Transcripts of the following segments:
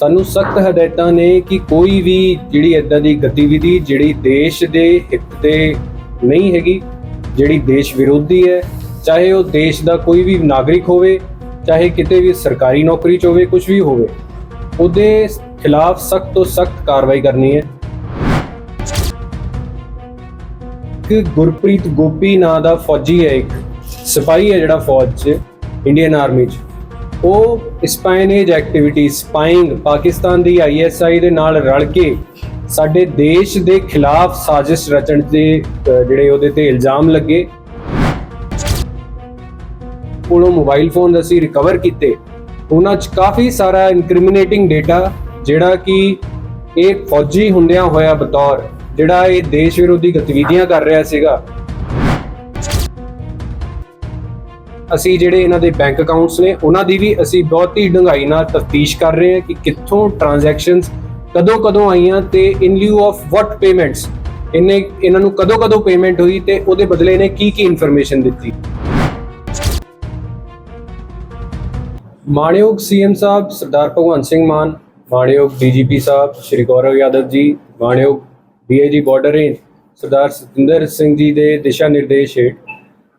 ਸਾਨੂੰ ਸਖਤ ਹਦਾਇਤਾਂ ਨੇ ਕਿ ਕੋਈ ਵੀ ਜਿਹੜੀ ਇਦਾਂ ਦੀ ਗਤੀਵਿਧੀ ਜਿਹੜੀ ਦੇਸ਼ ਦੇ ਹਿੱਤ ਤੇ ਨਹੀਂ ਹੈਗੀ, ਜਿਹੜੀ ਦੇਸ਼ ਵਿਰੋਧੀ ਹੈ, ਚਾਹੇ ਉਹ ਦੇਸ਼ ਦਾ ਕੋਈ ਵੀ ਨਾਗਰਿਕ ਹੋਵੇ, ਚਾਹੇ ਕਿਤੇ ਵੀ ਸਰਕਾਰੀ ਨੌਕਰੀ 'ਚ ਹੋਵੇ ਕੁਝ ਵੀ ਹੋਵੇ, ਉਹਦੇ ਖਿਲਾਫ ਸਖਤ ਤੋਂ ਸਖਤ ਕਾਰਵਾਈ ਕਰਨੀ ਹੈ। ਇੱਕ ਗੁਰਪ੍ਰੀਤ ਗੋਪੀ ਨਾਂ ਦਾ ਫੌਜੀ ਹੈ, ਇੱਕ ਸਿਪਾਹੀ ਹੈ ਜਿਹੜਾ ਫੌਜ 'ਚ, ਇੰਡੀਅਨ ਆਰਮੀ 'ਚ। ਉਹ ਸਪਾਈਨੇਜ ਐਕਟੀਵਿਟੀ ਸਪਾਈਂਗ ਪਾਕਿਸਤਾਨ ਦੀ ਆਈਐਸਆਈ ਦੇ ਨਾਲ ਰਲ ਕੇ ਸਾਡੇ ਦੇਸ਼ ਦੇ ਖਿਲਾਫ ਸਾਜ਼ਿਸ਼ ਰਚਣ ਦੇ ਜਿਹੜੇ ਉਹਦੇ ਤੇ ਇਲਜ਼ਾਮ ਲੱਗੇ। ਕੋਲੋਂ ਮੋਬਾਈਲ ਫੋਨ ਅਸੀਂ ਰਿਕਵਰ ਕੀਤੇ। ਉਹਨਾਂ 'ਚ ਕਾਫੀ ਸਾਰਾ ਇਨਕ੍ਰਿਮੀਨੇਟਿੰਗ ਡਾਟਾ ਜਿਹੜਾ ਕਿ ਇਹ ਫੌਜੀ ਹੁੰਦਿਆਂ ਹੋਇਆ ਬਤੌਰ, ਜਿਹੜਾ ਇਹ ਦੇਸ਼ ਵਿਰੋਧੀ ਗਤੀਵਿਧੀਆਂ ਕਰ ਰਿਹਾ ਸੀਗਾ। ਅਸੀਂ ਜਿਹੜੇ ਇਹਨਾਂ ਦੇ ਬੈਂਕ ਅਕਾਊਂਟਸ ਨੇ, ਉਹਨਾਂ ਦੀ ਵੀ ਅਸੀਂ ਬਹੁਤ ਹੀ ਡੂੰਘਾਈ ਨਾਲ ਤਫਤੀਸ਼ ਕਰ ਰਹੇ ਹਾਂ ਕਿ ਕਿੱਥੋਂ ਟ੍ਰਾਂਜੈਕਸ਼ਨਸ ਕਦੋਂ ਕਦੋਂ ਆਈਆਂ ਤੇ in lieu of what payments ਇਹਨੇ ਇਹਨਾਂ ਨੂੰ ਕਦੋਂ ਕਦੋਂ ਪੇਮੈਂਟ ਹੋਈ ਤੇ ਉਹਦੇ ਬਦਲੇ ਇਹਨੇ ਕੀ ਕੀ ਇਨਫੋਰਮੇਸ਼ਨ ਦਿੱਤੀ। ਮਾਣਯੋਗ ਸੀਐਮ ਸਾਹਿਬ, ਸਰਦਾਰ ਭਗਵੰਤ ਸਿੰਘ ਮਾਨ, ਮਾਣਯੋਗ ਡੀਜੀਪੀ ਸਾਹਿਬ, ਸ਼੍ਰੀ ਗੌਰਵ ਯਾਦਵ ਜੀ, ਮਾਣਯੋਗ DIG border range Sardar Satinder Singh ji ਦੇ ਦਿਸ਼ਾ ਨਿਰਦੇਸ਼ ਹੇਠ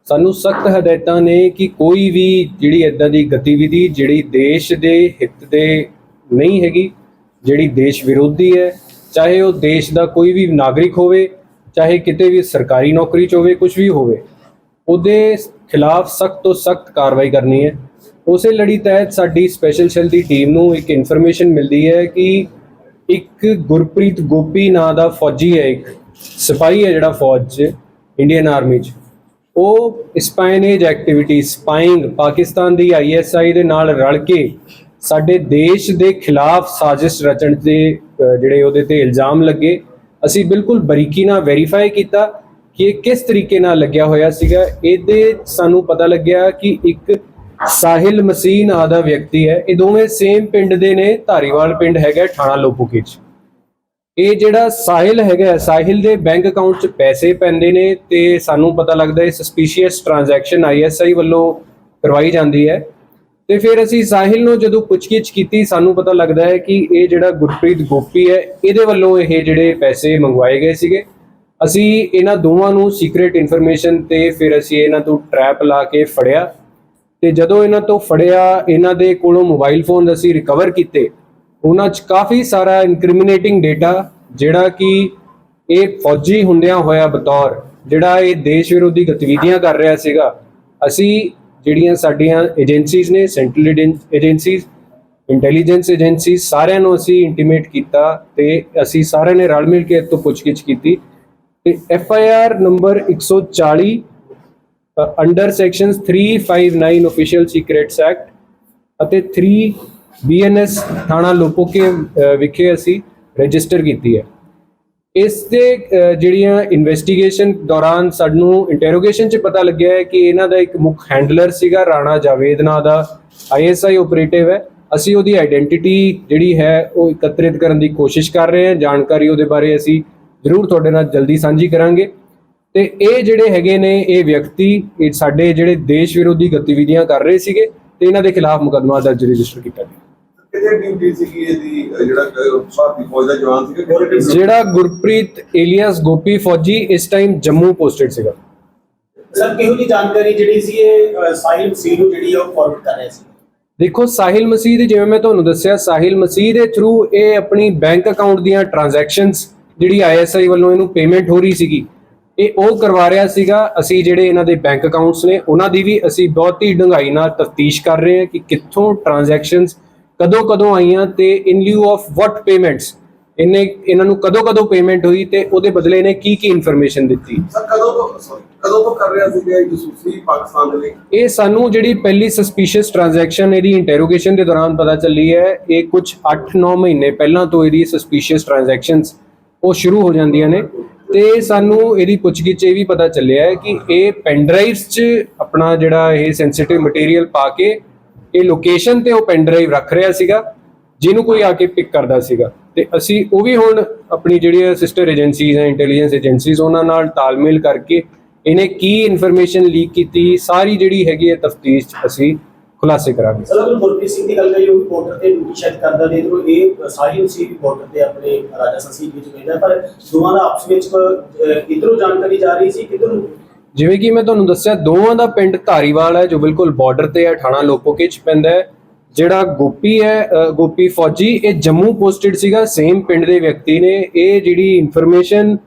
ਸਾਨੂੰ ਸਖਤ ਹਦਾਇਤਾਂ ਨੇ ਕਿ ਕੋਈ ਵੀ ਜਿਹੜੀ ਇਦਾਂ ਦੀ ਗਤੀਵਿਧੀ ਜਿਹੜੀ ਦੇਸ਼ ਦੇ ਹਿੱਤ ਦੇ ਨਹੀਂ ਹੈਗੀ, ਜਿਹੜੀ ਦੇਸ਼ ਵਿਰੋਧੀ ਹੈ, ਚਾਹੇ ਉਹ ਦੇਸ਼ ਦਾ ਕੋਈ ਵੀ ਨਾਗਰਿਕ ਹੋਵੇ, ਚਾਹੇ ਕਿਤੇ ਵੀ ਸਰਕਾਰੀ ਨੌਕਰੀ 'ਚ ਹੋਵੇ ਕੁਝ ਵੀ ਹੋਵੇ, ਉਹਦੇ ਖਿਲਾਫ ਸਖਤ ਤੋਂ ਸਖਤ ਕਾਰਵਾਈ ਕਰਨੀ ਹੈ। ਉਸੇ ਲੜੀ ਤਹਿਤ ਸਾਡੀ ਸਪੈਸ਼ਲ ਸੈੱਲ ਦੀ ਟੀਮ ਨੂੰ ਇੱਕ ਇਨਫੋਰਮੇਸ਼ਨ ਮਿਲਦੀ ਹੈ ਕਿ ਇੱਕ ਗੁਰਪ੍ਰੀਤ ਗੋਪੀ ਨਾਂ ਦਾ ਫੌਜੀ ਹੈ, ਇੱਕ ਸਿਪਾਹੀ ਹੈ ਜਿਹੜਾ ਫੌਜ 'ਚ ਇੰਡੀਅਨ ਆਰਮੀ 'ਚ। ਉਹ ਸਪਾਈਨੇਜ ਐਕਟੀਵਿਟੀ ਸਪਾਈਂਗ ਪਾਕਿਸਤਾਨ ਦੀ ਆਈਐਸਆਈ ਦੇ ਨਾਲ ਰਲ ਕੇ ਸਾਡੇ ਦੇਸ਼ ਦੇ ਖਿਲਾਫ ਸਾਜ਼ਿਸ਼ ਰਚਣ ਦੇ ਜਿਹੜੇ ਉਹਦੇ ਤੇ ਇਲਜ਼ਾਮ ਲੱਗੇ। ਅਸੀਂ ਬਿਲਕੁਲ ਬਰੀਕੀ ਨਾਲ ਵੈਰੀਫਾਈ ਕੀਤਾ ਕਿ ਇਹ ਕਿਸ ਤਰੀਕੇ ਨਾਲ ਲੱਗਿਆ ਹੋਇਆ ਸੀਗਾ। ਇਹਦੇ ਸਾਨੂੰ ਪਤਾ ਲੱਗਿਆ ਕਿ ਇੱਕ ਸਾਹਿਲ ਮਸੀਹ ਨਾਂ ਦਾ ਵਿਅਕਤੀ ਹੈ। ਇਹ ਦੋਵੇਂ ਸੇਮ ਪਿੰਡ ਦੇ ਨੇ। ਧਾਰੀਵਾਲ ਪਿੰਡ ਹੈਗਾ ਥਾਣਾ ਲੋਪੋਕੇ 'ਚ ਇਹ ਜਿਹੜਾ ਸਾਹਿਲ ਹੈਗਾ ਸਾਹਿਲ ਦੇ ਬੈਂਕ ਅਕਾਊਂਟ 'ਚ ਪੈਸੇ ਪੈਂਦੇ ਨੇ ਤੇ ਸਾਨੂੰ ਪਤਾ ਲੱਗਦਾ ਹੈ ਸਸਪੀਸ਼ੀਅਸ ਟ੍ਰਾਂਜੈਕਸ਼ਨ ਆਈਐਸਆਈ ਵੱਲੋਂ ਕਰਵਾਈ ਜਾਂਦੀ ਹੈ। ਤੇ ਫਿਰ ਅਸੀਂ ਸਾਹਿਲ ਨੂੰ ਜਦੋਂ ਪੁੱਛਗਿੱਛ ਕੀਤੀ, ਸਾਨੂੰ ਪਤਾ ਲੱਗਦਾ ਹੈ ਕਿ ਇਹ ਜਿਹੜਾ ਗੁਰਪ੍ਰੀਤ ਗੋਪੀ ਹੈ, ਇਹਦੇ ਵੱਲੋਂ ਇਹ ਜਿਹੜੇ ਪੈਸੇ ਮੰਗਵਾਏ ਗਏ ਸੀਗੇ। ਅਸੀਂ ਇਹਨਾਂ ਦੋਵਾਂ ਨੂੰ ਸੀਕ੍ਰੀਟ ਇਨਫੋਰਮੇਸ਼ਨ ਤੇ ਫਿਰ ਅਸੀਂ ਇਹਨਾਂ ਤੋਂ ਟਰੈਪ ਲਾ ਕੇ ਫੜਿਆ। ਤੇ ਜਦੋਂ ਇਹਨਾਂ ਤੋਂ ਫੜਿਆ, ਇਹਨਾਂ ਦੇ ਕੋਲੋਂ ਮੋਬਾਈਲ ਫੋਨ ਅਸੀਂ ਰਿਕਵਰ ਕੀਤੇ ਉਹਨਾਂ 'ਚ ਕਾਫੀ ਸਾਰਾ ਇਨਕ੍ਰਿਮੀਨੇਟਿੰਗ ਡਾਟਾ ਜਿਹੜਾ ਕਿ ਇਹ ਫੌਜੀ ਹੁੰਦਿਆਂ ਹੋਇਆ ਬਤੌਰ, ਜਿਹੜਾ ਇਹ ਦੇਸ਼ ਵਿਰੋਧੀ ਗਤੀਵਿਧੀਆਂ ਕਰ ਰਿਹਾ ਸੀਗਾ। ਅਸੀਂ ਜਿਹੜੀਆਂ ਸਾਡੀਆਂ ਏਜੰਸੀਜ਼ ਨੇ ਸੈਂਟਰਲ ਏਜੰਸੀਜ਼ ਇੰਟੈਲੀਜੈਂਸ ਏਜੰਸੀ ਸਾਰਿਆਂ ਨੂੰ ਅਸੀਂ ਇੰਟੀਮੇਟ ਕੀਤਾ ਤੇ ਅਸੀਂ ਸਾਰਿਆਂ ਨੇ ਰਲ ਮਿਲ ਕੇ ਇਹ ਤੋਂ ਪੁੱਛਗਿੱਛ ਕੀਤੀ। ਤੇ F I R number 140 under sections 359 official secrets act ਅਤੇ 3 ਬੀਐਨਐਸ ਥਾਣਾ ਲੋਪੋਕੇ ਵਿਖੇ ਅਸੀਂ ਰਜਿਸਟਰ ਕੀਤੀ ਹੈ। ਇਸ ਦੇ ਜਿਹੜੀਆਂ ਇਨਵੈਸਟੀਗੇਸ਼ਨ ਦੌਰਾਨ ਸਾਨੂੰ ਇੰਟਰੋਗੇਸ਼ਨ 'ਚ ਪਤਾ ਲੱਗਿਆ ਹੈ ਕਿ ਇਹਨਾਂ ਦਾ ਇੱਕ ਮੁੱਖ ਹੈਂਡਲਰ ਸੀਗਾ, ਰਾਣਾ ਜਾਵੇਦ ਨਾਂ ਦਾ ਆਈਐਸਆਈ ਆਪਰੇਟਿਵ ਹੈ। ਅਸੀਂ ਉਹਦੀ ਆਇਡੈਂਟੀਟੀ ਜਿਹੜੀ ਹੈ, ਉਹ ਇਕੱਤਰਿਤ ਕਰਨ ਦੀ ਕੋਸ਼ਿਸ਼ ਕਰ ਰਹੇ ਹਾਂ। ਜਾਣਕਾਰੀ ਉਹਦੇ ਬਾਰੇ ਅਸੀਂ ਜ਼ਰੂਰ ਤੁਹਾਡੇ ਨਾਲ ਜਲਦੀ ਸਾਂਝੀ ਕਰਾਂਗੇ। ਤੇ ਇਹ ਜਿਹੜੇ ਹੈਗੇ ਨੇ, ਇਹ ਵਿਅਕਤੀ, ਇਹ ਸਾਡੇ ਜਿਹੜੇ ਦੇਸ਼ ਵਿਰੋਧੀ ਗਤੀਵਿਧੀਆਂ ਕਰ ਰਹੇ ਸੀਗੇ ਤੇ ਇਹਨਾਂ ਦੇ ਖਿਲਾਫ ਮੁਕੱਦਮਾ ਦਰਜ ਰਜਿਸਟਰ ਕੀਤਾ ਗਿਆ। ਕਿਹਦੇ ਡਿਊਟੀ ਸੀਗੀ ਇਹਦੀ ਅਹ ਜਿਹੜਾ ਅਹ ਭਾਰਤੀ ਫੌਜ ਦਾ ਜਵਾਨ ਸੀਗਾ ਕਿਹੜੇ duty ਜਿਹੜਾ ਗੁਰਪ੍ਰੀਤ ਏਲੀਅਸ ਗੋਪੀ ਫੌਜੀ ਇਸ ਟਾਈਮ ਜੰਮੂ ਪੋਸਟਡ ਸੀਗਾ। ਸਰ ਕਿਹੋ ਜੀ ਜਾਣਕਾਰੀ ਜਿਹੜੀ ਸੀ ਇਹ ਅਹ, ਸਾਹਿਲ ਮਸੀਹ ਨੂੰ ਜਿਹੜੀ ਆ ਉਹ ਫਾਰਵਰਡ ਕਰ ਰਿਹਾ ਸੀ? ਦੇਖੋ ਸਾਹਿਲ ਮਸੀਹ ਦੀ ਜਿਵੇਂ ਮੈਂ ਤੁਹਾਨੂੰ ਦੱਸਿਆ ਸਾਹਿਲ ਮਸੀਹ ਦੇ ਥਰੂ ਇਹ ਆਪਣੀ ਬੈਂਕ ਅਕਾਊਂਟ ਦੀਆਂ ਟ੍ਰਾਂਜੈਕਸ਼ਨਸ ਜਿਹੜੀ ਆਈਐਸਆਈ ਵੱਲੋਂ ਇਹਨੂੰ ਪੇਮੈਂਟ ਹੋ ਰਹੀ ਸੀਗੀ ਇਹ ਉਹ ਕਰਵਾ ਰਿਹਾ ਸੀਗਾ। ਅਸੀਂ ਜਿਹੜੇ ਇਹਨਾਂ ਦੇ ਬੈਂਕ ਅਕਾਊਂਟਸ ਨੇ ਉਹਨਾਂ ਦੀ ਵੀ ਅਸੀਂ ਬਹੁਤ ਹੀ ਡੂੰਘਾਈ ਨਾਲ ਤਫਤੀਸ਼ ਕਰ ਰਹੇ ਹਾਂ ਕਿ ਕਿੱਥੋਂ ਟ੍ਰਾਂਜੈਕਸ਼ਨਸ ਕਦੋਂ ਕਦੋਂ ਆਈਆਂ ਤੇ in lieu of what payments ਇਹਨੇ ਇਹਨਾਂ ਨੂੰ ਕਦੋਂ ਕਦੋਂ ਪੇਮੈਂਟ ਹੋਈ ਤੇ ਉਹਦੇ ਬਦਲੇ ਇਹਨੇ ਕੀ ਕੀ ਇਨਫੋਰਮੇਸ਼ਨ ਦਿੱਤੀ? ਸਰ ਕਦੋਂ ਤੋਂ sorry, ਕਦੋਂ ਤੋਂ ਕਰ ਰਿਹਾ ਸੀਗਾ ਇਹ ਜਸੂਸੀ ਪਾਕਿਸਤਾਨ ਦੇ ਲਈ? ਇਹ ਸਾਨੂੰ ਜਿਹੜੀ ਪਹਿਲੀ ਸਸਪੀਸ਼ੀਅਸ ਟ੍ਰਾਂਜੈਕਸ਼ਨ ਇਹਦੀ ਇੰਟਰੋਗੇਸ਼ਨ ਦੇ ਦੌਰਾਨ ਪਤਾ ਚੱਲੀ ਹੈ ਇਹ ਕੁਝ 8-9 ਮਹੀਨੇ ਪਹਿਲਾਂ ਤੋਂ ਇਹਦੀ ਸਸਪੀਸ਼ੀਅਸ ਟ੍ਰਾਂਜੈਕਸ਼ਨਸ ਉਹ ਸ਼ੁਰੂ ਹੋ ਜਾਂਦੀਆਂ ਨੇ ਤੇ ਸਾਨੂੰ ਇਹਦੀ ਪੁੱਛਗਿੱਛ ਇਹ ਵੀ ਪਤਾ ਚੱਲਿਆ ਹੈ ਕਿ ਇਹ ਪੈਨ ਡਰਾਈਵਸ 'ਚ ਆਪਣਾ ਜਿਹੜਾ ਇਹ ਸੈਂਸਿਟਿਵ ਮਟੀਰੀਅਲ ਪਾ ਕੇ ਇਹ ਲੋਕੇਸ਼ਨ ਤੇ ਉਹ ਪੈਨ ਡਰਾਈਵ ਰੱਖ ਰਿਹਾ ਸੀਗਾ, ਜਿਹਨੂੰ ਕੋਈ ਆ ਕੇ ਪਿਕ ਕਰਦਾ ਸੀਗਾ। ਤੇ ਅਸੀਂ ਉਹ ਵੀ ਹੁਣ ਆਪਣੀ ਜਿਹੜੀਆਂ ਸਿਸਟਰ ਏਜੰਸੀਜ਼ ਹੈ ਇੰਟੈਲੀਜੈਂਸ ਏਜੰਸੀਜ਼ ਉਹਨਾਂ ਨਾਲ ਤਾਲਮੇਲ ਕਰਕੇ ਇਹਨੇ ਕੀ ਇਨਫੋਰਮੇਸ਼ਨ ਲੀਕ ਕੀਤੀ, ਸਾਰੀ ਜਿਹੜੀ ਹੈਗੀ ਹੈ ਤਫਤੀਸ਼ ਅਸੀਂ ਖੁਲਾਸੇ ਕਰਾਂਗੇ। ਸਰ, ਅਗਰ ਗੁਰਪ੍ਰੀਤ ਸਿੰਘ ਦੀ ਗੱਲ ਕਰੀਏ, ਉਹ ਵੀ ਬਾਰਡਰ ਤੇ ਡਿਊਟੀ ਸ਼ਾਇਦ ਕਰਦਾ ਤੇ ਇਧਰੋਂ ਇਹ ਸਾਹਿਲ ਸੀ ਵੀ ਬਾਰਡਰ ਤੇ ਆਪਣੇ ਰਾਜਾ ਸੰਸੀਲ ਵਿੱਚ ਰਹਿੰਦਾ ਪਰ ਦੋਵਾਂ ਦਾ ਆਪਸ ਵਿੱਚ ਇਧਰੋਂ ਜਾਣਕਾਰੀ ਜਾ ਰਹੀ ਸੀ, ਕਿਧਰੋਂ? ਜਿਵੇਂ ਕਿ ਮੈਂ ਤੁਹਾਨੂੰ ਦੱਸਿਆ ਦੋਵਾਂ ਦਾ ਪਿੰਡ ਧਾਰੀਵਾਲ ਹੈ ਜੋ ਬਿਲਕੁਲ ਬਾਰਡਰ ਤੇ ਹੈ ਥਾਣਾ ਲੋਪੋਕੇ ਚ ਪੈਂਦਾ ਹੈ। ਜਿਹੜਾ ਗੋਪੀ ਹੈ ਗੋਪੀ ਫੌਜੀ ਇਹ ਜੰਮੂ ਪੋਸਟਡ ਸੀਗਾ ਸੇਮ ਪਿੰਡ ਦੇ ਵਿਅਕਤੀ ਨੇ। ਇਹ ਜਿਹੜੀ ਇਨਫੋਰਮੇਸ਼ਨ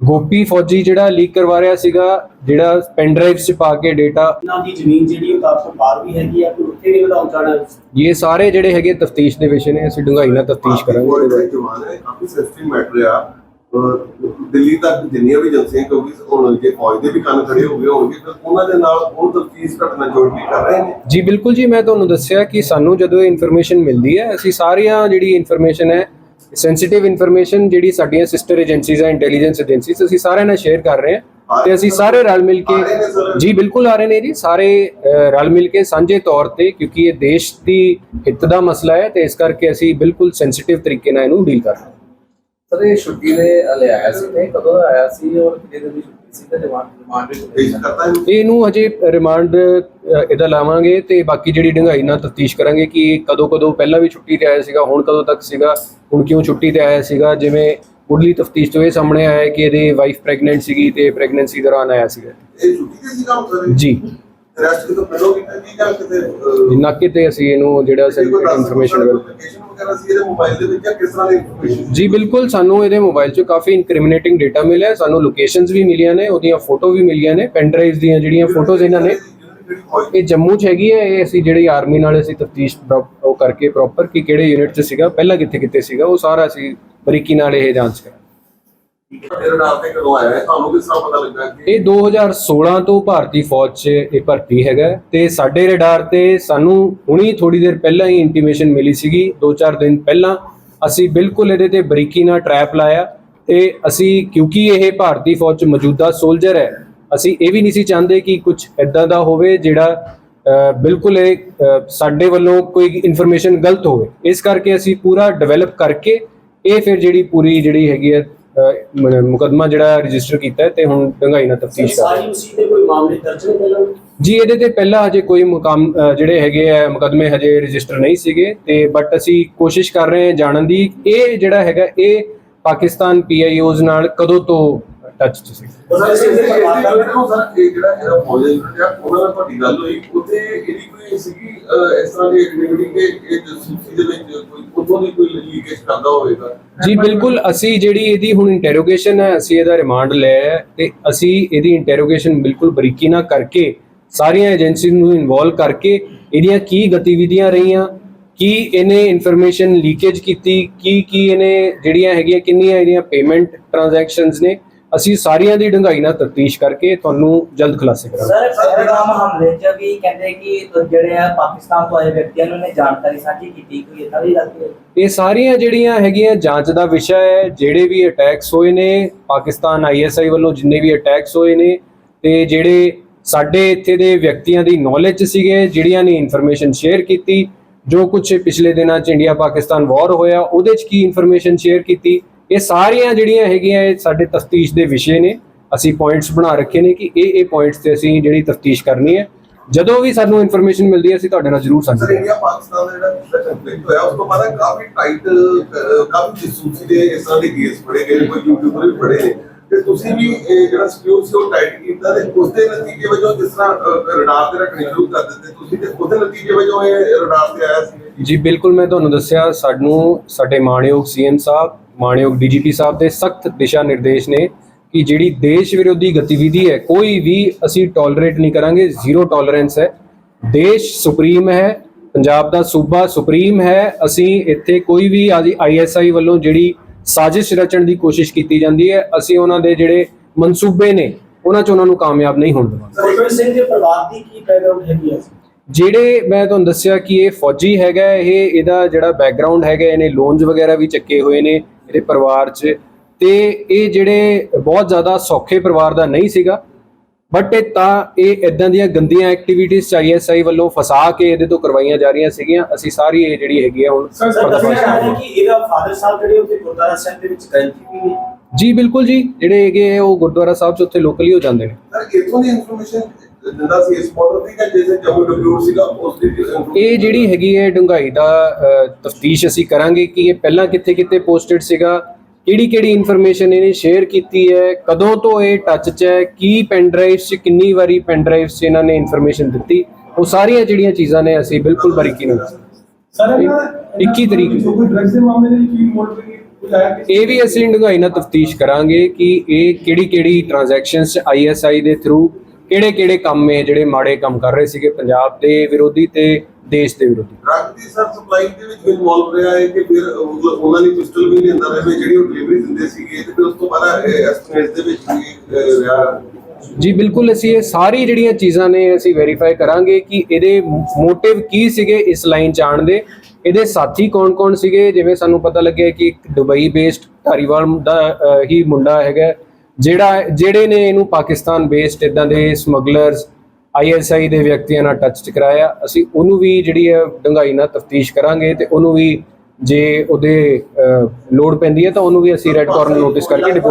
ਗੋਪੀ ਫੌਜੀ ਜਿਹੜਾ ਲੀਕ ਕਰਵਾ ਰਿਹਾ ਸੀਗਾ ਜਿਹੜਾ ਪੈਨ ਡਰਾਈਵ 'ਚ ਪਾ ਕੇ ਡੇਟਾ ਇਹਨਾਂ ਦੀ ਜ਼ਮੀਨ ਜਿਹੜੀ ਉਹ ਤੋਂ ਬਾਹਰ ਵੀ ਹੈਗੀ ਆ ਕੋਈ ਉੱਥੇ ਵੀ ਵਧਾਉਣ ਚਾਹਣਾ ਇਹ ਸਾਰੇ ਜਿਹੜੇ ਹੈਗੇ ਤਫਤੀਸ਼ ਦੇ ਵਿਸ਼ੇ ਨੇ ਅਸੀਂ ਡੂੰਘਾਈ ਨਾਲ ਤਫਤੀਸ਼ ਕਰਾਂਗੇ। ਇਹਦੇ ਬਾਰੇ। ਜਵਾਨ ਹੈ ਕਾਫੀ ਸੈਂਸਿਟਿਵ ਮੈਟਰ ਆ ਅਹ ਦਿੱਲੀ ਤੱਕ ਜਿੰਨੀਆਂ ਵੀ ਏਜੰਸੀਆਂ ਕਿਉਂਕਿ ਹੁਣ ਜੇ ਫੌਜ ਦੇ ਵੀ ਕੰਨ ਖੜੇ ਹੋ ਗਏ ਹੋਣਗੇ ਤਾਂ ਉਹਨਾਂ ਦੇ ਨਾਲ ਉਹ ਤਫਤੀਸ਼ ਘਟਨਾ ਜੋੜਨੀ ਕਰ ਰਹੇ ਨੇ। ਜੀ ਬਿਲਕੁਲ ਜੀ ਮੈਂ ਤੁਹਾਨੂੰ ਦੱਸਿਆ ਕਿ ਸਾਨੂੰ ਜਦੋਂ ਇਨਫੋਰਮੇਸ਼ਨ ਮਿਲਦੀ ਹੈ ਅਸੀਂ ਸਾਰੀਆਂ ਜਿਹੜੀ ਇਨਫੋਰਮੇਸ਼ਨ ਹੈ ਸੈਂਸਿਟਿਵ ਇਨਫੋਰਮੇਸ਼ਨ ਜਿਹੜੀ ਸਾਡੀਆਂ ਸਿਸਟਰ ਏਜੰਸੀਜ਼ ਹੈ ਇੰਟੈਲੀਜੈਂਸ ਏਜੰਸੀਜ਼ ਅਸੀਂ ਸਾਰਿਆਂ ਨਾਲ ਸ਼ੇਅਰ ਕਰ ਰਹੇ ਹਾਂ। ਤੇ ਅਸੀਂ ਸਾਰੇ ਰਲ ਮਿਲ ਆ ਕੇ। ਜੀ ਬਿਲਕੁਲ ਆ ਰਹੇ ਨੇ ਜੀ ਸਾਰੇ ਰਲ ਮਿਲ ਕੇ ਸਾਂਝੇ ਤੌਰ ਤੇ ਕਿਉਂਕਿ ਇਹ ਦੇਸ਼ ਦੀ ਹਿੱਤ ਦਾ ਮਸਲਾ ਹੈ ਤੇ ਇਸ ਕਰਕੇ ਅਸੀਂ ਬਿਲਕੁਲ ਸੈਂਸਿਟਿਵ ਤਰੀਕੇ ਨਾਲ ਇਹਨੂੰ ਡੀਲ ਕਰ ਰਹੇ ਹਾਂ। ਸਰ ਇਹ ਛੁੱਟੀ ਦੇ ਲਈ ਆਇਆ ਸੀ। ਤੇ ਕਦੋਂ ਦਾ ਆਇਆ ਸੀ ਔਰ ਕਿੰਨੇ ਦਿਨ ਦੀ ਛੁੱਟੀ ਸੀ? ਤੇ ਜਵਾਨ ਰਿਮਾਂਡ ਵਿੱਚ ਕਰਤਾ ਹੈ ਇਹਨੂੰ ਹਜੇ ਰਿਮਾਂਡ ਇਹਦਾ ਲਾਵਾਂਗੇ ਤੇ ਬਾਕੀ ਜਿਹੜੀ ਡੂੰਘਾਈ ਨਾਲ ਤਫਤੀਸ਼ ਕਰਾਂਗੇ ਕਿ ਇਹ ਕਦੋਂ ਕਦੋਂ ਪਹਿਲਾਂ ਵੀ ਛੁੱਟੀ ਤੇ ਆਇਆ ਸੀਗਾ ਹੁਣ ਕਦੋਂ ਤੱਕ ਸੀਗਾ ਹੁਣ ਕਿਉਂ ਛੁੱਟੀ ਤੇ ਆਇਆ ਸੀਗਾ ਜਿਵੇਂ ਮੁੱਢਲੀ ਤਫਤੀਸ਼ ਤੋਂ ਇਹ ਸਾਹਮਣੇ ਆਇਆ ਕਿ ਇਹਦੀ ਵਾਈਫ ਪ੍ਰੈਗਨੈਂਟ ਸੀਗੀ ਤੇ ਪ੍ਰੈਗਨੈਂਸੀ ਦੌਰਾਨ ਆਇਆ ਸੀਗਾ। ਇਹ ਛੁੱਟੀ ਤੇ ਸੀ ਕੰਮ ਸਰ ਜੀ। ਰੈਸਟ ਤੋਂ ਪਹਿਲਾਂ ਕੀਤਾ ਕੀ ਜਾਂ ਕਿਤੇ ਅਹ, ਨਾਕੇ ਤੇ ਅਸੀਂ ਇਹਨੂੰ ਜਿਹੜਾ ਕੋਈ ਦੱਸ ਇਨਫੋਰਮੇਸ਼ਨ ਵਗੈਰਾ ਸੀ ਇਹਦੇ ਮੋਬਾਈਲ ਦੇ ਵਿੱਚ ਜਾਂ ਕਿਸ ਤਰ੍ਹਾਂ ਦੀ ਇਨਫੋਰਮੇਸ਼ਨ ਜੀ ਬਿਲਕੁਲ ਸਾਨੂੰ ਇਹਦੇ ਮੋਬਾਈਲ 'ਚ ਕਾਫੀ ਇਨਕ੍ਰਿਮੀਨੇਟਿੰਗ ਡਾਟਾ ਮਿਲਿਆ। ਸਾਨੂੰ ਲੋਕੇਸ਼ਨਸ ਵੀ ਮਿਲੀਆਂ ਨੇ ਉਹਦੀਆਂ ਫੋਟੋ ਵੀ ਮਿਲੀਆਂ ਨੇ ਪੈਨ ਡਰਾਈਵਸ ਦੀਆਂ ਜਿਹੜੀਆਂ ਫੋਟੋਜ਼ ਇਹਨਾਂ ਨੇ। ਇਹ ਜੰਮੂ 'ਚ ਹੈਗੀ ਹੈ ਇਹ ਅਸੀਂ ਜਿਹੜੀ ਆਰਮੀ ਨਾਲ ਅਸੀਂ ਤਫਤੀਸ਼ ਉਹ ਕਰਕੇ ਪ੍ਰੋਪਰ ਕਿ ਕਿਹੜੇ ਯੂਨਿਟ 'ਚ ਸੀਗਾ ਪਹਿਲਾਂ ਕਿੱਥੇ ਕਿੱਥੇ ਸੀਗਾ ਉਹ ਸਾਰਾ ਅਸੀਂ ਬਰੀਕੀ ਨਾਲ ਇਹ ਜਾਂਚ ਕਰਾਂਗੇ। ਇਹ ਨਾਲ ਤੇ ਕਦੋਂ ਆਇਆ ਹੈ? ਤੁਹਾਨੂੰ ਕਿਸ ਤਰ੍ਹਾਂ ਪਤਾ ਲੱਗਾ ਕਿ ਇਹ 2016 ਤੋਂ ਭਾਰਤੀ ਫੌਜ 'ਚ ਇਹ ਭਰਤੀ ਹੈਗਾ ਤੇ ਸਾਡੇ ਰਡਾਰ ਤੇ ਸਾਨੂੰ ਹੁਣੀ ਥੋੜੀ ਦੇਰ ਪਹਿਲਾਂ ਹੀ ਇੰਟੀਮੇਸ਼ਨ ਮਿਲੀ ਸੀਗੀ। 2-4 ਦਿਨ ਪਹਿਲਾਂ ਅਸੀਂ ਬਿਲਕੁਲ ਇਹਦੇ ਤੇ ਬਰੀਕੀ ਨਾਲ ਟਰੈਪ ਲਾਇਆ ਤੇ ਅਸੀਂ ਕਿਉਂਕਿ ਇਹ ਭਾਰਤੀ ਫੌਜ 'ਚ ਮੌਜੂਦਾ ਸੋਲਜਰ ਹੈ, ਅਸੀਂ ਇਹ ਵੀ ਨਹੀਂ ਸੀ ਚਾਹੁੰਦੇ ਕਿ ਕੁਝ ਐਦਾਂ ਦਾ ਹੋਵੇ ਜਿਹੜਾ ਬਿਲਕੁਲ ਇਹ ਸਾਡੇ ਵੱਲੋਂ ਕੋਈ ਇਨਫੋਰਮੇਸ਼ਨ ਗਲਤ ਹੋਵੇ। ਇਸ ਕਰਕੇ ਅਸੀਂ ਪੂਰਾ ਡਿਵੈਲਪ ਕਰਕੇ ਇਹ ਫਿਰ ਜਿਹੜੀ ਪੂਰੀ ਜਿਹੜੀ ਹੈਗੀ ਹੈ ਮੁਕਦਮਾ ਜਿਹੜਾ ਰਜਿਸਟਰ ਕੀਤਾ ਹੈ ਤੇ ਹੁਣ ਡੰਗਾਈ ਨਾਲ ਤਫਤੀਸ਼ ਕਰ ਰਹੇ ਹਾਂ। ਸਾਹਿਲ ਸੀ ਦੇ ਕੋਈ ਮਾਮਲੇ ਦਰਜ ਨੇ ਪਹਿਲਾਂ ਜੀ ਇਹਦੇ ਤੇ ਪਹਿਲਾਂ ਹਜੇ ਕੋਈ ਮੁਕਾਮ ਜਿਹੜੇ ਹੈਗੇ ਆ ਮੁਕਦਮੇ ਹਜੇ ਰਜਿਸਟਰ ਨਹੀਂ ਸੀਗੇ ਤੇ ਬਟ ਅਸੀਂ ਕੋਸ਼ਿਸ਼ ਕਰ ਰਹੇ ਹਾਂ ਜਾਣਨ ਦੀ ਇਹ ਜਿਹੜਾ ਹੈਗਾ ਇਹ ਪਾਕਿਸਤਾਨ ਪੀਆਈਓਜ਼ ਨਾਲ ਕਦੋਂ ਤੋਂ ਟੱਚ 'ਚ ਸੀ। ਸਰ ਇਹ ਜਿਹੜਾ ਇਹਦਾ ਫੌਜ ਦਾ ਯੂਨਿਟ ਆ ਉਹਨਾਂ ਨਾਲ ਤੁਹਾਡੀ ਗੱਲ ਹੋਈ ਉੱਥੇ ਇਹਦੀ ਕੋਈ ਸੀਗੀ ਇਸ ਤਰ੍ਹਾਂ ਦੀ ਐਕਟੀਵਿਟੀ ਕਿ ਇਹ ਜਸੂਸੀ ਦੇ ਵਿੱਚ ਕੋਈ ਉੱਥੋਂ ਦੀ ਕੋਈ ਲੀਕੇਜ ਕਰਦਾ ਹੋਵੇਗਾ? ਜੀ ਬਿਲਕੁਲ ਅਸੀਂ ਜਿਹੜੀ ਇਹਦੀ ਹੁਣ ਇੰਟਰੋਗੇਸ਼ਨ ਹੈ ਅਸੀਂ ਇਹਦਾ ਰਿਮਾਂਡ ਲਿਆ ਹੈ ਤੇ ਅਸੀਂ ਇਹਦੀ ਇੰਟਰੋਗੇਸ਼ਨ ਬਿਲਕੁਲ ਬਰੀਕੀ ਨਾਲ ਕਰਕੇ ਸਾਰੀਆਂ ਏਜੰਸੀ ਨੂੰ ਇਨਵੋਲਵ ਕਰਕੇ ਇਹਦੀਆਂ ਕੀ ਗਤੀਵਿਧੀਆਂ ਰਹੀਆਂ ਕੀ ਇਹਨੇ ਇਨਫੋਰਮੇਸ਼ਨ ਲੀਕੇਜ ਕੀਤੀ ਕੀ ਕੀ ਇਹਨੇ ਜਿਹੜੀਆਂ ਹੈਗੀਆਂ ਕਿੰਨੀਆਂ ਇਹਦੀਆਂ ਪੇਮੈਂਟ ਟ੍ਰਾਂਜੈਕਸ਼ਨਸ ਨੇ ਅਸੀਂ ਸਾਰੀਆਂ ਦੀ ਡੂੰਘਾਈ ਨਾਲ ਤਫਤੀਸ਼ ਕਰਕੇ ਤੁਹਾਨੂੰ ਜਲਦ ਖੁਲਾਸੇ ਕਰਾਂਗੇ। ਸਰ ਪਹਿਲਗਾਮ ਹਮਲੇ ਚ ਵੀ ਕਹਿੰਦੇ ਕਿ ਜਿਹੜੇ ਆ ਪਾਕਿਸਤਾਨ ਤੋਂ ਆਏ ਵਿਅਕਤੀਆਂ ਨੂੰ ਨੇ ਜਾਣਕਾਰੀ ਸਾਂਝੀ ਕੀਤੀ ਕੋਈ ਇਦਾਂ ਦੀ ਗੱਲ ਇਹ ਸਾਰੀਆਂ ਜਿਹੜੀਆਂ ਹੈਗੀਆਂ ਜਾਂਚ ਦਾ ਵਿਸ਼ਾ ਹੈ ਜਿਹੜੇ ਵੀ ਅਟੈਕਸ ਹੋਏ ਨੇ ਪਾਕਿਸਤਾਨ ਆਈਐਸਆਈ ਵੱਲੋਂ ਜਿੰਨੇ ਵੀ ਅਟੈਕਸ ਹੋਏ ਨੇ ਤੇ ਜਿਹੜੇ ਸਾਡੇ ਇੱਥੇ ਦੇ ਵਿਅਕਤੀਆਂ ਦੀ ਨੌਲੇਜ ਸੀਗੇ ਜਿਹੜੀਆਂ ਨੇ ਇਨਫੋਰਮੇਸ਼ਨ ਸ਼ੇਅਰ ਕੀਤੀ ਜੋ ਕੁਝ ਪਿਛਲੇ ਦਿਨਾਂ 'ਚ ਇੰਡੀਆ ਪਾਕਿਸਤਾਨ ਵਾਰ ਹੋਇਆ ਉਹਦੇ 'ਚ ਕੀ ਇਨਫੋਰਮੇਸ਼ਨ ਸ਼ੇਅਰ ਕੀਤੀ ਇਹ ਸਾਰੀਆਂ ਜਿਹੜੀਆਂ ਹੈਗੀਆਂ ਇਹ ਸਾਡੇ ਤਫਤੀਸ਼ ਦੇ ਵਿਸ਼ੇ ਨੇ। ਅਸੀਂ ਪੁਆਇੰਟਸ ਬਣਾ ਰੱਖੇ ਨੇ ਕਿ ਇਹ ਇਹ ਪੁਆਇੰਟਸ ਤੇ ਅਸੀਂ ਜਿਹੜੀ ਤਫਤੀਸ਼ ਕਰਨੀ ਹੈ। ਜਦੋਂ ਵੀ ਸਾਨੂੰ ਇਨਫੋਰਮੇਸ਼ਨ ਮਿਲਦੀ ਹੈ ਅਸੀਂ ਤੁਹਾਡੇ ਨਾਲ ਜ਼ਰੂਰ ਸਾਂਝੀ ਕਰਾਂਗੇ। ਇੰਡੀਆ ਪਾਕਿਸਤਾਨ ਦਾ ਜਿਹੜਾ ਕੰਫਲਿਕਟ ਹੋਇਆ ਉਸ ਤੋਂ ਬਾਅਦ ਕਾਫੀ ਟਾਈਟ ਕਾਫੀ ਜਸੂਸੀ ਦੇ ਇਸ ਤਰ੍ਹਾਂ ਦੇ ਕੇਸ ਫੜੇ ਗਏ ਕੋਈ ਯੂਟਿਊਬਰ ਵੀ ਫੜੇ ਨੇ। ਤੇ ਤੁਸੀਂ ਵੀ ਇਹ ਜਿਹੜਾ ਸਕਿਉਰ ਸੀ ਉਹ ਟਾਈਟ ਕੀਤਾ ਤੇ ਉਸ ਦੇ ਨਤੀਜੇ ਵਜੋਂ ਜਿਸ ਤਰ੍ਹਾਂ ਰਡਾਰ ਤੇ ਰੱਖਣੇ ਸ਼ੁਰੂ ਕਰ ਦਿੱਤੇ ਤੁਸੀਂ ਤੇ ਉਹਦੇ ਨਤੀਜੇ ਵਜੋਂ ਇਹ ਰਡਾਰ ਤੇ ਆਇਆ ਸੀ? ਜੀ ਬਿਲਕੁਲ ਮੈਂ ਤੁਹਾਨੂੰ ਦੱਸਿਆ ਸਾਨੂੰ ਸਾਡੇ ਮਾਣਯੋਗ ਸੀਐਮ ਸਾਹਿਬ ਮਾਣਯੋਗ ਡੀਜੀਪੀ ਸਾਹਿਬ ਦੇ ਸਖਤ ਦਿਸ਼ਾ ਨਿਰਦੇਸ਼ ਨੇ ਕਿ ਜਿਹੜੀ ਦੇਸ਼ ਵਿਰੋਧੀ ਗਤੀਵਿਧੀ ਹੈ ਕੋਈ ਵੀ ਅਸੀਂ ਟੋਲਰੇਟ ਨਹੀਂ ਕਰਾਂਗੇ ਜ਼ੀਰੋ ਟੋਲਰੈਂਸ ਹੈ। ਦੇਸ਼ ਸੁਪਰੀਮ ਹੈ ਪੰਜਾਬ ਦਾ ਸੂਬਾ ਸੁਪਰੀਮ ਹੈ ਅਸੀਂ ਇੱਥੇ ਕੋਈ ਵੀ ਆਈਐਸਆਈ ਵੱਲੋਂ ਜਿਹੜੀ ਸਾਜ਼ਿਸ਼ ਰਚਣ ਦੀ ਕੋਸ਼ਿਸ਼ ਕੀਤੀ ਜਾਂਦੀ ਹੈ ਅਸੀਂ ਉਹਨਾਂ ਦੇ ਜਿਹੜੇ ਮਨਸੂਬੇ ਨੇ ਉਹਨਾਂ 'ਚ ਉਹਨਾਂ ਨੂੰ ਕਾਮਯਾਬ ਨਹੀਂ ਹੋਣ ਦੇਵਾਂਗੇ। ਗੁਰਪ੍ਰੀਤ ਸਿੰਘ ਦੇ ਪਰਿਵਾਰ ਦੀ ਕੀ ਬੈਕਗ੍ਰਾਉਂਡ ਹੈਗੀ ਹੈ? ਜਿਹੜੇ ਮੈਂ ਤੁਹਾਨੂੰ ਦੱਸਿਆ ਕਿ ਇਹ ਫੌਜੀ ਹੈਗਾ ਇਹ ਇਹਦਾ ਜਿਹੜਾ ਬੈਕਗ੍ਰਾਉਂਡ ਹੈਗਾ ਇਹਨੇ ਲੋਨਸ ਵਗੈਰਾ ਵੀ ਚੱਕੇ ਹੋਏ ਨੇ ਇਹਦੇ ਪਰਿਵਾਰ 'ਚ ਤੇ ਇਹ ਜਿਹੜੇ ਬਹੁਤ ਜ਼ਿਆਦਾ ਸੌਖੇ ਪਰਿਵਾਰ ਦਾ ਨਹੀਂ ਸੀਗਾ ਬਟ ਇਹ ਤਾਂ ਇਹ ਇਦਾਂ ਦੀਆਂ ਗੰਦੀਆਂ ਐਕਟੀਵਿਟੀਜ਼ ਆਈਐਸਆਈ ਵੱਲੋਂ ਫਸਾ ਕੇ ਇਹਦੇ ਤੋਂ ਕਰਵਾਈਆਂ ਜਾ ਰਹੀਆਂ ਸੀਗੀਆਂ ਅਸੀਂ ਸਾਰੀ ਇਹ ਜਿਹੜੀ ਹੈਗੀ ਆ ਹੁਣ ਸਰ ਦੱਸਿਆ ਪਰਦਾਫਾਸ਼ ਜਾ ਰਿਹਾ ਕਰਾਂਗੇ। ਹੈ ਕਿ ਇਹਦਾ ਫਾਦਰ ਸਾਹਿਬ ਜਿਹੜੇ ਉੱਥੇ ਗੁਰਦਾਰਾ ਸਾਹਿਬ ਦੇ ਵਿੱਚ ਗ੍ਰੰਥੀ ਵੀ ਨੇ ਜੀ ਬਿਲਕੁਲ ਜੀ ਜਿਹੜੇ ਹੈਗੇ ਉਹ ਗੁਰਦੁਆਰਾ ਸਾਹਿਬ 'ਚ ਉੱਥੇ ਲੋਕਲੀ ਹੋ ਜਾਂਦੇ ਨੇ ਸਰ ਇਥੋਂ ਦੀ ਇਨਫੋਰਮੇਸ਼ਨ ਦਿੰਦਾ ਸੀ ਇਸ ਬਾਰਡਰ ਦੀ ਕਿ ਜਿਹਦੇ ਜੰਮੂ ਡਿਪਿਊਟ ਸੀਗਾ ਉਸ ਦੀ ਇਹ ਜਿਹੜੀ ਹੈਗੀ ਹੈ ਡੂੰਘਾਈ ਦਾ ਤਫਤੀਸ਼ ਅਸੀਂ ਕਰਾਂਗੇ ਕਿ ਇਹ ਪਹਿਲਾਂ ਕਿੱਥੇ ਕਿੱਥੇ ਪੋਸਟਡ ਸੀਗਾ ਕਿਹੜੀ ਕਿਹੜੀ ਇਨਫੋਰਮੇਸ਼ਨ ਇਹਨੇ ਸ਼ੇਅਰ ਕੀਤੀ ਹੈ ਕਦੋਂ ਤੋਂ ਇਹ ਟੱਚ 'ਚ ਹੈ ਕੀ ਪੈਨ ਡਰਾਈਵਸ 'ਚ ਕਿੰਨੀ ਵਾਰੀ ਪੈਨ ਡਰਾਈਵਸ 'ਚ ਇਹਨਾਂ ਨੇ ਇਨਫੋਰਮੇਸ਼ਨ ਦਿੱਤੀ ਉਹ ਸਾਰੀਆਂ ਜਿਹੜੀਆਂ ਚੀਜ਼ਾਂ ਨੇ ਅਸੀਂ ਬਿਲਕੁਲ ਬਾਰੀਕੀ ਨਾਲ ਸਰ 21 ਤਰੀਕ ਨੂੰ। ਜੋ ਕੋਈ ਡਰੱਗਸ ਦੇ ਮਾਮਲੇ ਦੇ ਕੀ ਮੋਟਿਵ ਕੁਝ ਆਇਆ ਕਿ ਇਹ ਵੀ ਅਸੀਂ ਡੂੰਘਾਈ ਨਾਲ ਤਫਤੀਸ਼ ਕਰਾਂਗੇ ਕਿ ਇਹ ਕਿਹੜੀ ਕਿਹੜੀ ਟ੍ਰਾਂਜੈਕਸ਼ਨਸ ਆਈਐਸਆਈ ਦੇ ਥਰੂ ਕਿਹੜੇ ਕਿਹੜੇ ਕੰਮ ਹੈ ਜਿਹੜੇ ਮਾੜੇ ਕੰਮ ਕਰ ਰਹੇ ਸੀਗੇ ਪੰਜਾਬ ਦੇ ਵਿਰੋਧੀ ਤੇ ਦੇਸ਼ ਦੇ ਵਿਰੋਧੀ? ਡਰੱਗ ਦੀ ਸਰ ਸਪਲਾਈ ਦੇ ਵਿੱਚ ਇਨਵੋਲਵ ਰਿਹਾ ਹੈ ਕਿ ਫਿਰ ਮਤਲਬ ਉਹਨਾਂ ਨੇ ਪਿਸਟਲ ਵੀ ਲਿਆਂਦਾ ਰਹੇ ਜਿਹੜੀ ਉਹ ਡਿਲੀਵਰੀ ਦਿੰਦੇ ਸੀਗੇ ਤੇ ਫਿਰ ਉਸ ਤੋਂ ਬਾਅਦ ਐਸਟੀਮੇਟ ਦੇ ਵਿੱਚ ਵੀ ਅਹ, ਰਿਹਾ। ਜੀ ਬਿਲਕੁਲ ਅਸੀਂ ਇਹ ਸਾਰੀ ਜਿਹੜੀਆਂ ਚੀਜ਼ਾਂ ਨੇ ਅਸੀਂ ਵੈਰੀਫਾਈ ਕਰਾਂਗੇ ਕਿ ਇਹਦੇ ਮੋਟਿਵ ਕੀ ਸੀਗੇ ਇਸ ਲਾਈਨ ਚ ਆਉਣ ਦੇ। ਇਹਦੇ ਸਾਥੀ ਕੌਣ-ਕੌਣ ਸੀਗੇ? ਜਿਵੇਂ ਸਾਨੂੰ ਪਤਾ ਲੱਗਿਆ ਕਿ ਇੱਕ ਦੁਬਈ ਬੇਸਡ ਧਾਰੀਵਾਲ ਦਾ ਹੀ ਮੁੰਡਾ ਹੈਗਾ। ਜਿਹੜਾ ਜਿਹੜੇ ਨੇ ਇਹਨੂੰ ਪਾਕਿਸਤਾਨ ਬੇਸਡ ਇਦਾਂ ਦੇ ਸਮਗਲਰਸ ਆਈਐਸਆਈ ਦੇ ਵਿਅਕਤੀਆਂ ਨਾਲ ਟੱਚ ਚ ਕਰਾਇਆ। ਅਸੀਂ ਉਹਨੂੰ ਵੀ ਜਿਹੜੀ ਹੈ ਡੰਗਾਈ ਨਾਲ ਤਫਤੀਸ਼ ਕਰਾਂਗੇ ਤੇ ਉਹਨੂੰ ਵੀ ਜੇ ਉਹਦੇ ਲੋੜ ਪੈਂਦੀ ਹੈ ਤਾਂ ਉਹਨੂੰ ਵੀ ਅਸੀਂ ਰੈੱਡ ਕਾਰਨਰ ਨੋਟਿਸ ਕਰਕੇ ਡਿਪੋਰਟ